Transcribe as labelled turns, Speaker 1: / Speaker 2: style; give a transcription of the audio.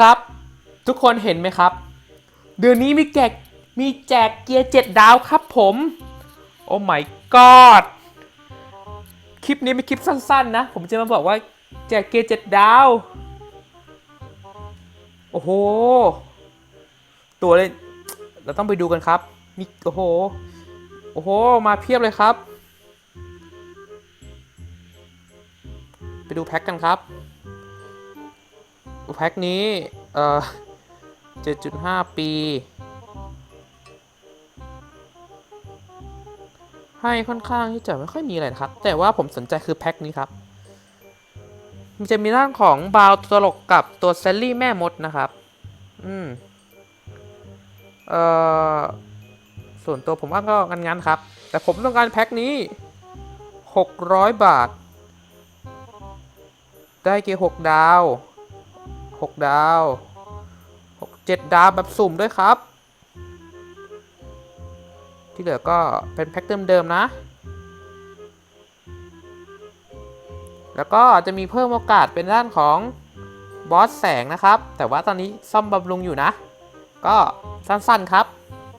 Speaker 1: ครับ ทุกคนเห็นไหมครับ เดือนนี้มีแจกมีแจกเกียร์เจ็ดดาวครับผม โอ้ my god คลิปนี้เป็นคลิปสั้นๆนะ ผมจะมาบอกว่าแจกเกียร์เจ็ดดาว โอ้โห ตัวเลย เราต้องไปดูกันครับมีโอ้โห โอ้โห มาเพียบเลยครับ ไปดูแพ็คกันครับ แพ็คนี้ เอ่อ 7.5 ปี ให้ค่อนข้างที่จะไม่ค่อยมีอะไรนะครับ แต่ว่าผมสนใจคือแพ็คนี้ครับ มันจะมีร่างของบาวตลกกับตัวเซลลี่แม่มดนะครับ อืม เอ่อ ส่วนตัวผมว่าก็งั้นๆครับ แต่ผมต้องการแพ็คนี้ 600 บาท ได้เกียร์6ดาว 6 ดาว 6 7 ดาวแบบสุ่มด้วยครับ ที่เหลือก็เป็นแพ็คเดิมๆนะ แล้วก็จะมีเพิ่มโอกาสเป็นด้านของบอสแสงนะครับ แต่ว่าตอนนี้ซ่อมบำรุงอยู่นะ ก็สั้นๆครับ